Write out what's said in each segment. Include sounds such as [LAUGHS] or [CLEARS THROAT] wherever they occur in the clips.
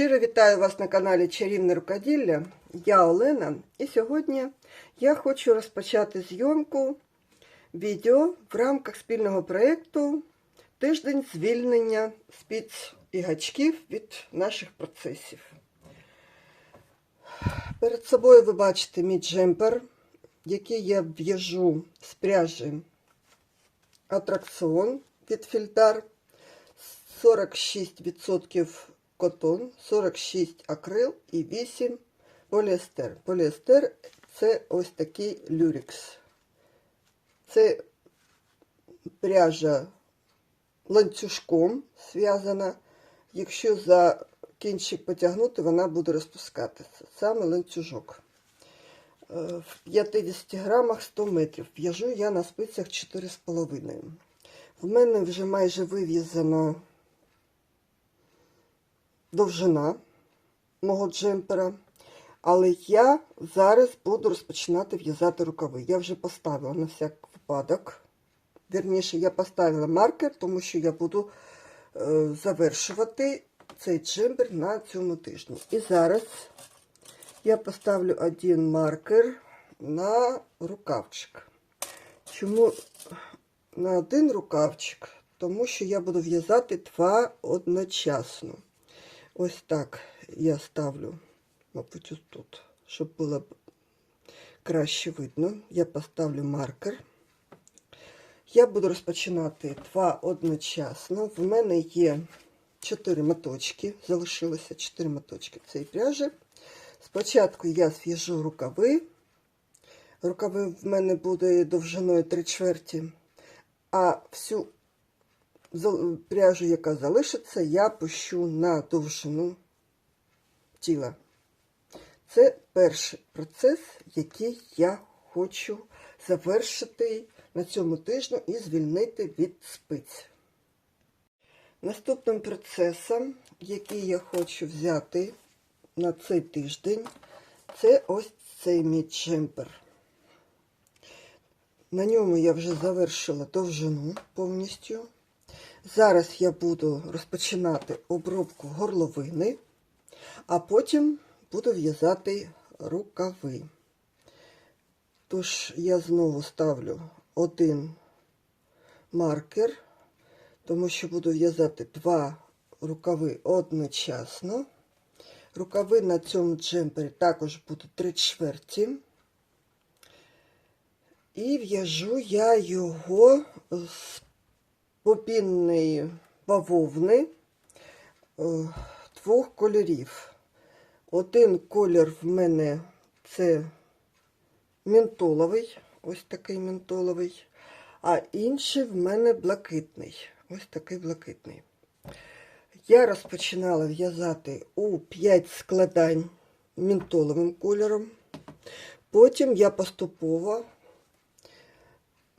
Щиро вітаю вас на каналі Чарівне рукоділля. Я Олена, і сьогодні я хочу розпочати зйомку відео в рамках спільного проєкту Тиждень звільнення спіц і гачків від наших процесів. Перед собою ви бачите мій джемпер, який я в'яжу з пряжі атракціон від Фільдар. 46% котон, 46 акрил і 8 поліестер. Поліестер це ось такий люрікс. Це пряжа ланцюжком зв'язана. Якщо за кінчик потягнути, вона буде розпускатися. Саме ланцюжок. Е, В 50 грамах 100 метрів. В'яжу я на спицях 4,5. В мене вже майже вив'язано довжина мого джемпера. Але я зараз буду розпочинати в'язати рукави. Я вже поставила на всяк випадок. Вірніше, я поставила маркер, тому що я буду е, завершувати цей джемпер на цьому тижні. І зараз я поставлю один маркер на рукавчик. Чому на один рукавчик? Тому що я буду в'язати два одночасно. Ось так я ставлю, мабуть, ось тут, щоб було краще видно. Я поставлю маркер. Я буду розпочинати два одночасно. В мене є 4 моточки, залишилося 4 моточки цієї пряжі. Спочатку я зв'яжу рукави. Рукави в мене буде довжиною 3 чверті, а всю пряжу, яка залишиться, я пущу на довжину тіла. Це перший процес, який я хочу завершити на цьому тижні і звільнити від спиць. Наступним процесом, який я хочу взяти на цей тиждень, це ось цей мій джемпер. На ньому я вже завершила довжину повністю. Зараз я буду розпочинати обробку горловини, а потім буду в'язати рукави. Тож я знову ставлю один маркер, тому що буду в'язати два рукави одночасно. Рукави на цьому джемпері також будуть три чверті. І в'яжу я його з попінної бавовни е, двох кольорів. Один колір в мене це ментоловий, ось такий ментоловий, а інший в мене блакитний. Ось такий блакитний. Я розпочинала в'язати у 5 складань ментоловим кольором. Потім я поступово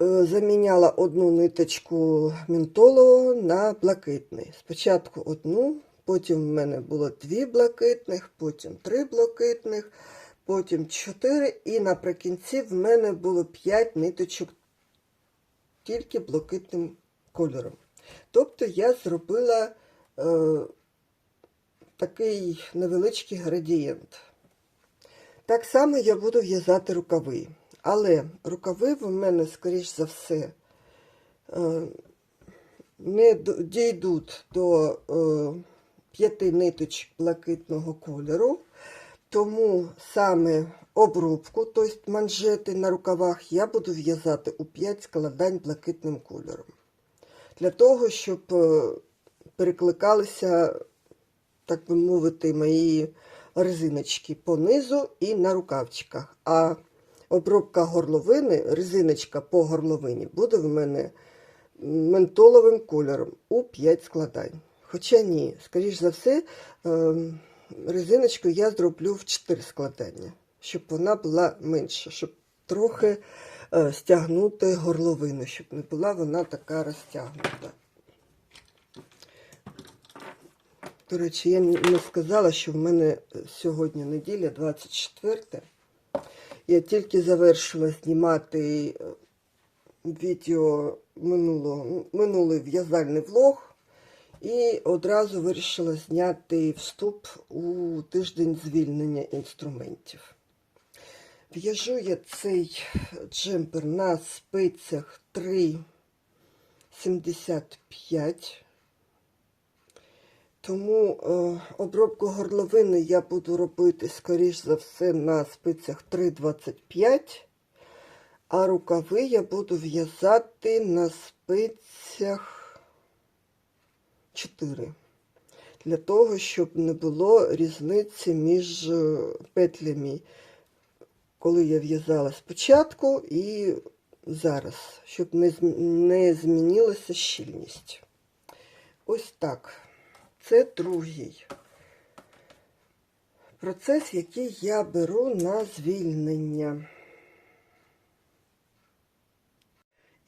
заміняла одну ниточку ментолового на блакитний. Спочатку одну, потім в мене було дві блакитних, потім три блакитних, потім чотири, і наприкінці в мене було п'ять ниточок тільки блакитним кольором. Тобто я зробила е, такий невеличкий градієнт. Так само я буду в'язати рукави. Але рукави в мене, скоріш за все, е, не дійдуть до е, п'яти ниточок блакитного кольору, тому саме обробку, тобто манжети на рукавах, я буду в'язати у 5 складань блакитним кольором. Для того, щоб е, перекликалися, так би мовити, мої резиночки по низу і на рукавчиках. А обробка горловини, резиночка по горловині, буде в мене ментоловим кольором у 5 складань. Хоча ні, скоріш за все, е, резиночку я зроблю в 4 складання, щоб вона була менша, щоб трохи е, стягнути горловину, щоб не була вона така розтягнута. До речі, я не сказала, що в мене сьогодні неділя 24. Я тільки завершила знімати е, відео минулого, минулий в'язальний влог. І одразу вирішила зняти вступ у тиждень звільнення інструментів. В'яжу я цей джемпер на спицях 3,75. Тому е, обробку горловини я буду робити, скоріш за все, на спицях 3,25, а рукави я буду в'язати на спицях 4. Для того, щоб не було різниці між е, петлями, коли я в'язала спочатку і зараз, щоб не, зм- не змінилася щільність. Ось так. Це другий процес, який я беру на звільнення.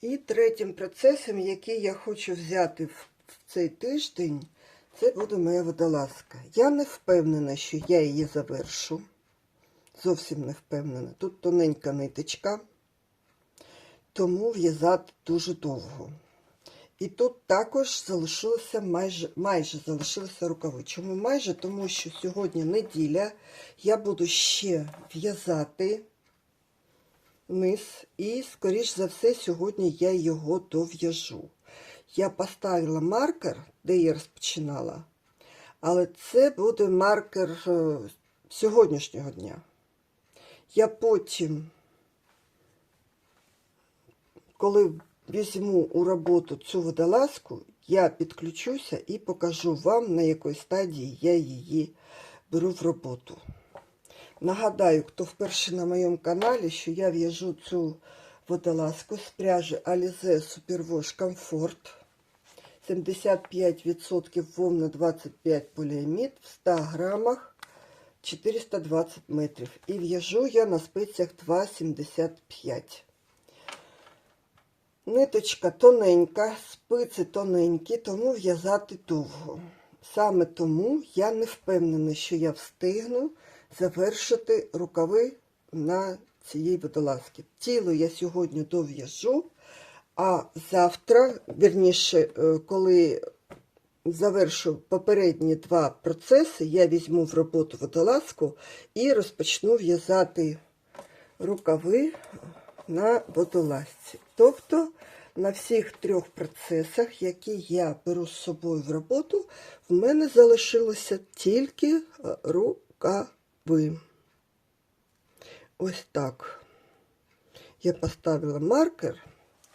І третім процесом, який я хочу взяти в цей тиждень, це буде моя водолазка. Я не впевнена, що я її завершу. Зовсім не впевнена. Тут тоненька ниточка, тому в'язати дуже довго. І тут також залишилося майже, майже залишилися рукави. Чому майже? Тому що сьогодні неділя, я буду ще в'язати низ, і, скоріш за все, сьогодні я його дов'яжу. Я поставила маркер, де я розпочинала, але це буде маркер е, сьогоднішнього дня. Я потім, коли візьму у роботу цю водолазку, я підключуся і покажу вам, на якій стадії я її беру в роботу. Нагадаю, хто вперше на моєму каналі, що я в'яжу цю водолазку з пряжі Alize Superwash Comfort. 75% вовна 25 поліамід в 100 грамах 420 метрів. І в'яжу я на спицях 2,75. Ниточка тоненька, спиці тоненькі, тому в'язати довго. Саме тому я не впевнена, що я встигну завершити рукави на цієї водолазки. Тіло я сьогодні дов'яжу, а завтра, вірніше, е, коли завершу попередні два процеси, я візьму в роботу водолазку і розпочну в'язати рукави на водолазці. Тобто на всіх трьох процесах, які я беру з собою в роботу, в мене залишилося тільки е, рукави. Ось так. Я поставила маркер,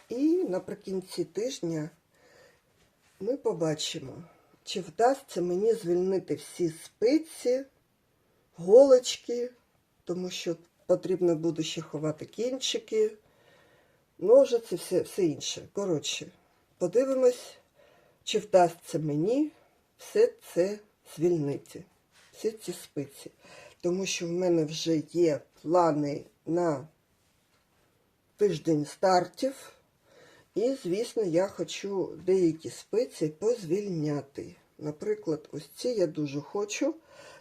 і наприкінці тижня ми побачимо, чи вдасться мені звільнити всі спиці, голочки, тому що потрібно буде ще ховати кінчики, ножиці, все, все інше. Коротше, подивимось, чи вдасться мені все це звільнити, всі ці спиці. Тому що в мене вже є плани на тиждень стартів. І, звісно, я хочу деякі спиці позвільняти. Наприклад, ось ці я дуже хочу,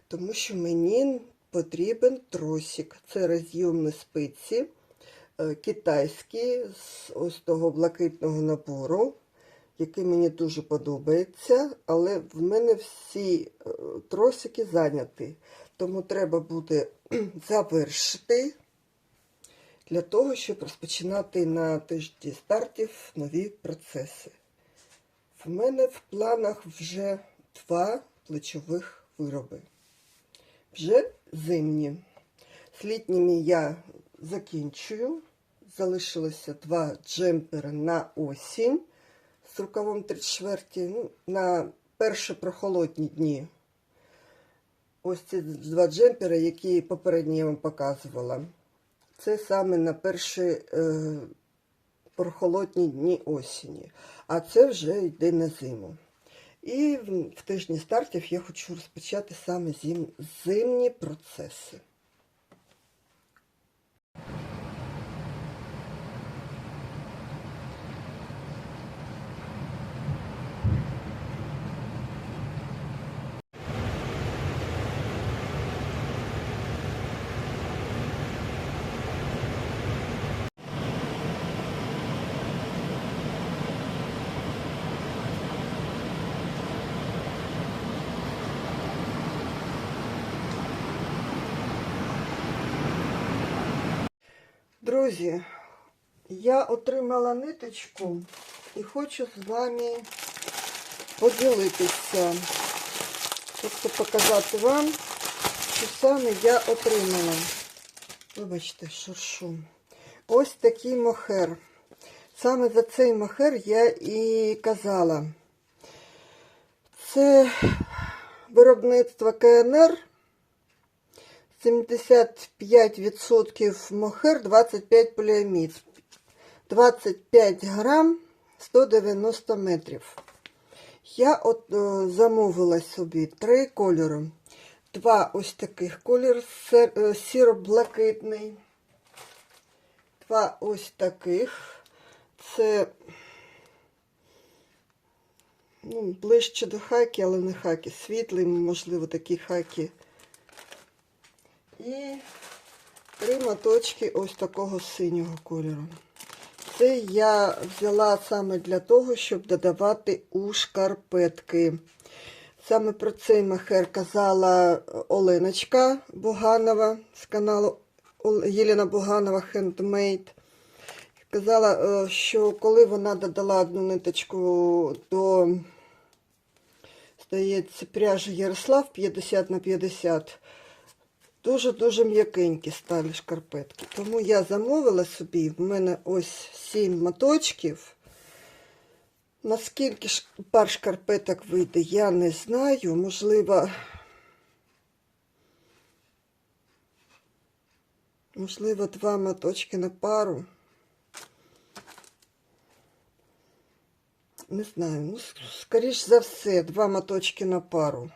тому що мені потрібен тросик. Це роз'ємні спиці е, китайські з ось того блакитного набору, який мені дуже подобається, але в мене всі е, тросики зайняті. Тому треба буде [CLEARS THROAT] завершити для того, щоб розпочинати на тижні стартів нові процеси. В мене в планах вже два плечових вироби. Вже зимні. З літніми я закінчую. Залишилося два джемпери на осінь з рукавом 3 чверті. Ну, на перші прохолодні дні. Ось ці два джемпери, які попередньо я вам показувала. Це саме на перші е, прохолодні дні осені. А це вже йде на зиму. І в, тижні стартів я хочу розпочати саме зим, зимні процеси. Друзі, я отримала ниточку і хочу з вами поділитися. Тобто показати вам, що саме я отримала. Вибачте, шуршу. Ось такий мохер. Саме за цей мохер я і казала. Це виробництво КНР. 75% мохер, 25 поліамід. 25 грам 190 метрів. Я от е, замовила собі три кольори. Два ось таких кольори е, сіро-блакитний. Два ось таких. Це ну, ближче до хаки, але не хаки. Світлий, можливо, такі хаки. І три моточки ось такого синього кольору. Це я взяла саме для того, щоб додавати у шкарпетки. Саме про цей махер казала Оленочка Буганова з каналу Єлена Буганова Handmade. Казала, е, що коли вона додала одну ниточку до, здається, пряжі Ярослав 50 на 50, дуже-дуже м'якенькі стали шкарпетки. Тому я замовила собі, в мене ось 7 моточків. Наскільки пар шкарпеток вийде, я не знаю. Можливо, можливо, два моточки на пару. Не знаю, ну, скоріш за все, два моточки на пару.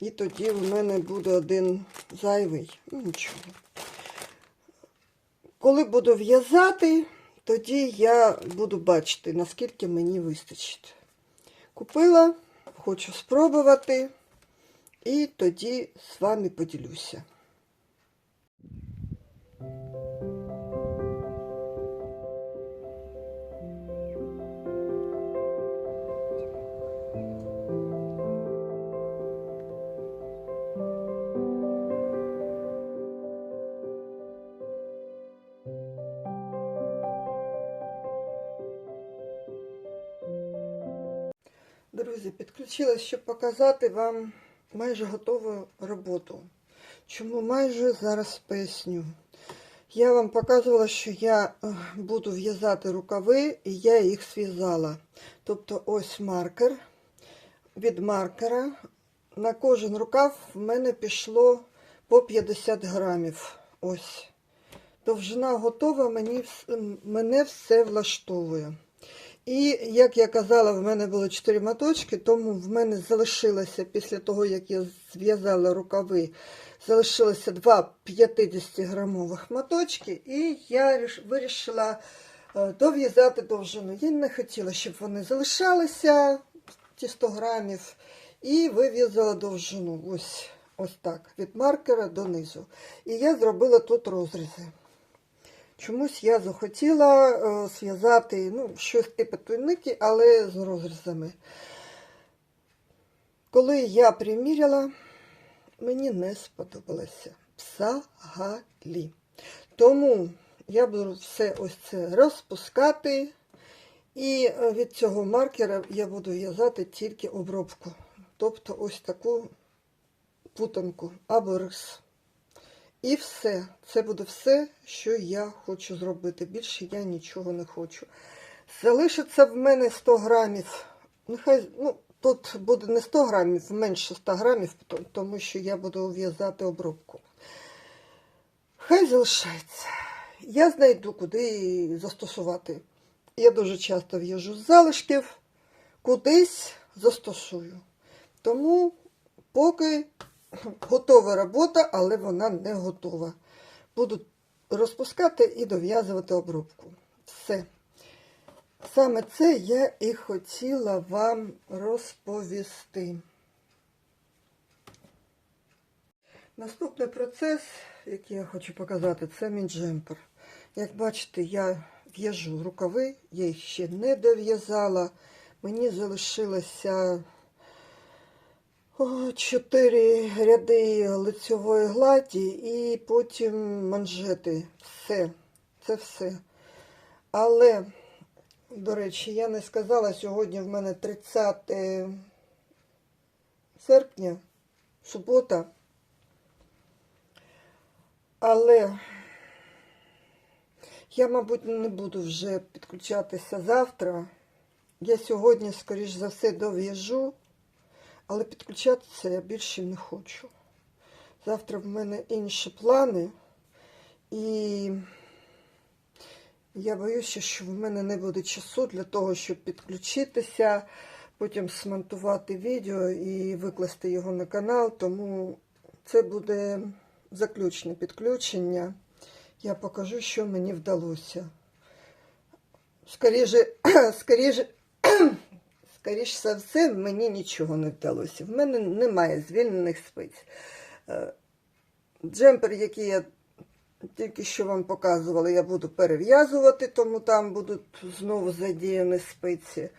І тоді в мене буде один зайвий. Ну, нічого. Коли буду в'язати, тоді я буду бачити, наскільки мені вистачить. Купила, хочу спробувати, і тоді з вами поділюся. Підключилась, щоб показати вам майже готову роботу. Чому майже зараз поясню. Я вам показувала, що я е, буду в'язати рукави, і я їх зв'язала. Тобто ось маркер. Від маркера на кожен рукав в мене пішло по 50 грамів. Ось. Довжина готова, мені, мене все влаштовує. І, як я казала, в мене було 4 моточки, тому в мене залишилося після того, як я зв'язала рукави, залишилося два 50-грамових моточки, і я вирішила е, дов'язати довжину. Я не хотіла, щоб вони залишалися, ті 100 грамів, і вив'язала довжину. Ось, ось так, від маркера донизу. І я зробила тут розрізи. Чомусь я захотіла е, зв'язати ну, щось типу туніки, але з розрізами. Коли я приміряла, мені не сподобалося взагалі. Тому я буду все ось це розпускати. І е, від цього маркера я буду в'язати тільки обробку. Тобто ось таку путанку або рис. І все. Це буде все, що я хочу зробити. Більше я нічого не хочу. Залишиться в мене 100 грамів. Нехай, ну, тут буде не 100 грамів, менше 100 грамів, тому що я буду в'язати обробку. Хай залишається. Я знайду, куди застосувати. Я дуже часто в'яжу з залишків, кудись застосую. Тому поки [LAUGHS] готова робота, але вона не готова. Буду розпускати і дов'язувати обробку. Все. Саме це я і хотіла вам розповісти. Наступний процес, який я хочу показати, це мій джемпер. Як бачите, я в'яжу рукави, я їх ще не дов'язала. Мені залишилося чотири ряди лицьової гладі і потім манжети. Все. Це все. Але, до речі, я не сказала, сьогодні в мене 30 серпня, субота. Але я, мабуть, не буду вже підключатися завтра. Я сьогодні, скоріш за все, дов'яжу, але підключатися я більше не хочу. Завтра в мене інші плани, і я боюся, що в мене не буде часу для того, щоб підключитися, потім смонтувати відео і викласти його на канал, тому це буде заключне підключення. Я покажу, що мені вдалося. Скоріше, [CLEARS THROAT] скоріше, скоріше за все, мені нічого не вдалося. В мене немає звільнених спиць. Е, Джемпер, який я тільки що вам показувала, я буду перев'язувати, тому там будуть знову задіяні спиці.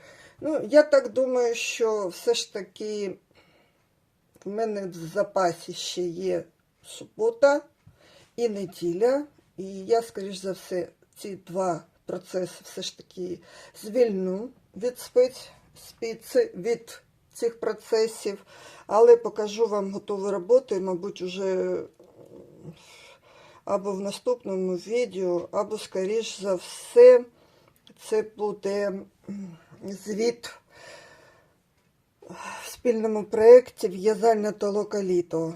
Ну, я так думаю, що все ж таки в мене в запасі ще є субота і неділя. І я, скоріш за все, ці два процеси все ж таки звільну від спиць, спиці, від цих процесів, але покажу вам готову роботу, і, мабуть, уже або в наступному відео, або, скоріш за все, це буде звіт в спільному проєкті в'язальне толока літо.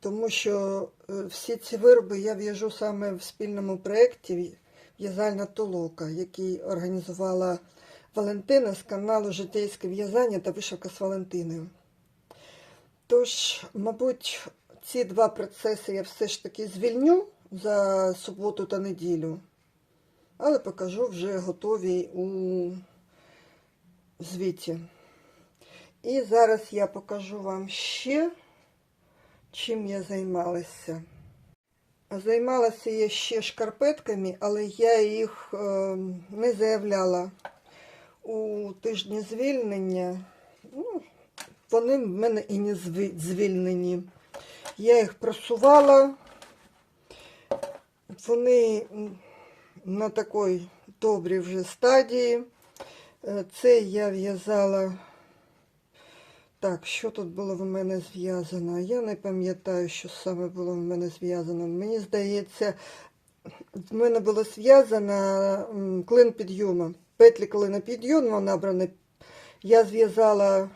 Тому що е, всі ці вироби я в'яжу саме в спільному проєкті В'язальна толока, який організувала Валентина з каналу Житейське в'язання та вишивка з Валентиною. Тож, мабуть, ці два процеси я все ж таки звільню за суботу та неділю, але покажу вже готові у звіті. І зараз я покажу вам ще чим я займалася. Займалася я ще шкарпетками, але я їх е, не заявляла у тижні звільнення. Ну, вони в мене і не звільнені. Я їх просувала. Вони на такій добрій вже стадії. Е, Це я в'язала. Так, що тут було в мене зв'язано? Я не пам'ятаю, що саме було в мене зв'язано. Мені здається, в мене було зв'язано клин підйому. Петлі клина підйому набрані. Я зв'язала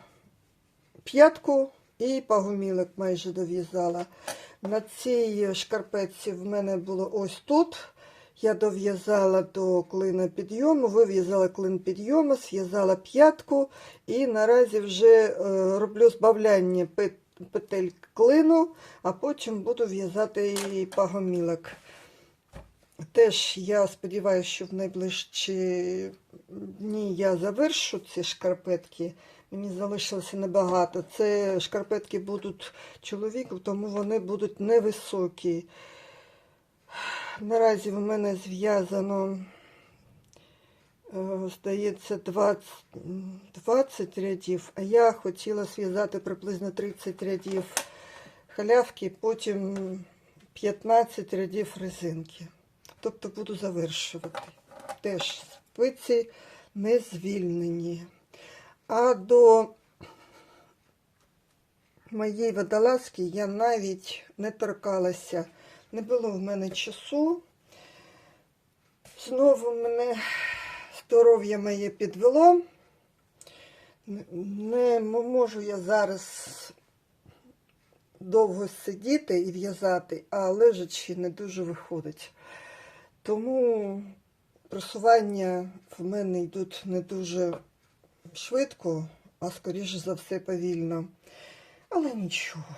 п'ятку і пагомілок майже дов'язала. На цій шкарпетці в мене було ось тут. Я дов'язала до клина підйому, вив'язала клин підйому, зв'язала п'ятку і наразі вже е, роблю збавляння петель клину, а потім буду в'язати і пагомілок. Теж я сподіваюся, що в найближчі дні я завершу ці шкарпетки. Мені залишилося небагато. Це шкарпетки будуть чоловіку, тому вони будуть невисокі. Наразі в мене зв'язано, е, здається, 20, 20 рядів, а я хотіла зв'язати приблизно 30 рядів халявки, потім 15 рядів резинки. Тобто буду завершувати. Теж спиці не звільнені. А до моєї водолазки я навіть не торкалася. Не було в мене часу. Знову мене здоров'я моє підвело. Не можу я зараз довго сидіти і в'язати, а лежачи не дуже виходить. Тому просування в мене йдуть не дуже швидко, а скоріше за все повільно. Але нічого.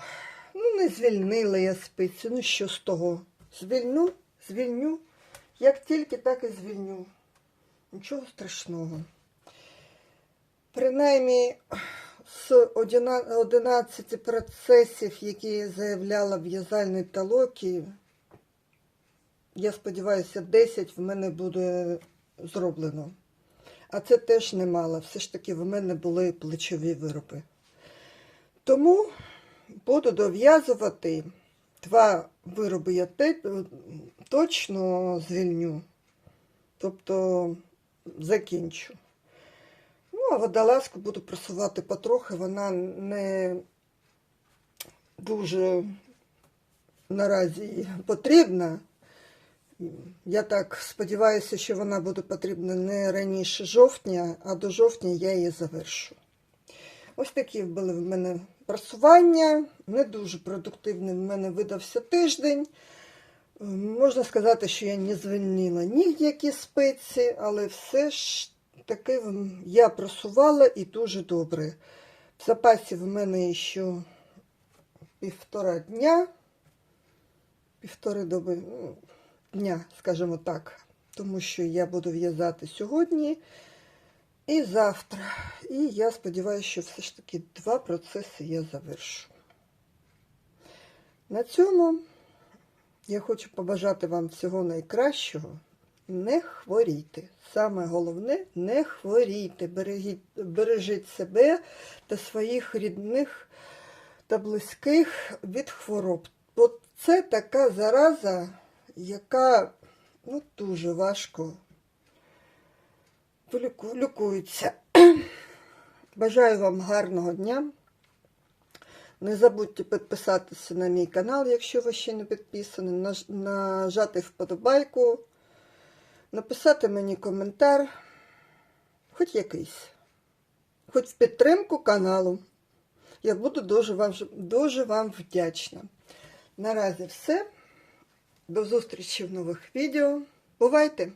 Ну, не звільнила я спицю. Ну що з того? Звільню, звільню. Як тільки, так і звільню. Нічого страшного. Принаймні, з 11 процесів, які я заявляла в в'язальній талокі, я сподіваюся, 10 в мене буде зроблено. А це теж немало. Все ж таки в мене були плечові вироби. Тому буду дов'язувати два вироби я точно звільню, тобто закінчу. Ну, а водолазку буду просувати потрохи, вона не дуже наразі потрібна. Я так сподіваюся, що вона буде потрібна не раніше жовтня, а до жовтня я її завершу. Ось такі були в мене просування. Не дуже продуктивний в мене видався тиждень. Можна сказати, що я не звільнила ніякі спеції, але все ж таки я просувала і дуже добре. В запасі в мене ще півтора дня, півтори доби ну, дня, скажімо так, тому що я буду в'язати сьогодні і завтра. І я сподіваюся, що все ж таки два процеси я завершу. На цьому я хочу побажати вам всього найкращого. Не хворійте. Саме головне не хворійте. Бережіть, бережіть себе та своїх рідних та близьких від хвороб. Бо це така зараза, яка ну, дуже важко лікується. [CLEARS THROAT] Бажаю вам гарного дня. Не забудьте підписатися на мій канал, якщо ви ще не підписані, нажати вподобайку, написати мені коментар, хоч якийсь, хоч в підтримку каналу. Я буду дуже вам, дуже вам вдячна. Наразі все. До зустрічі в нових відео. Бувайте!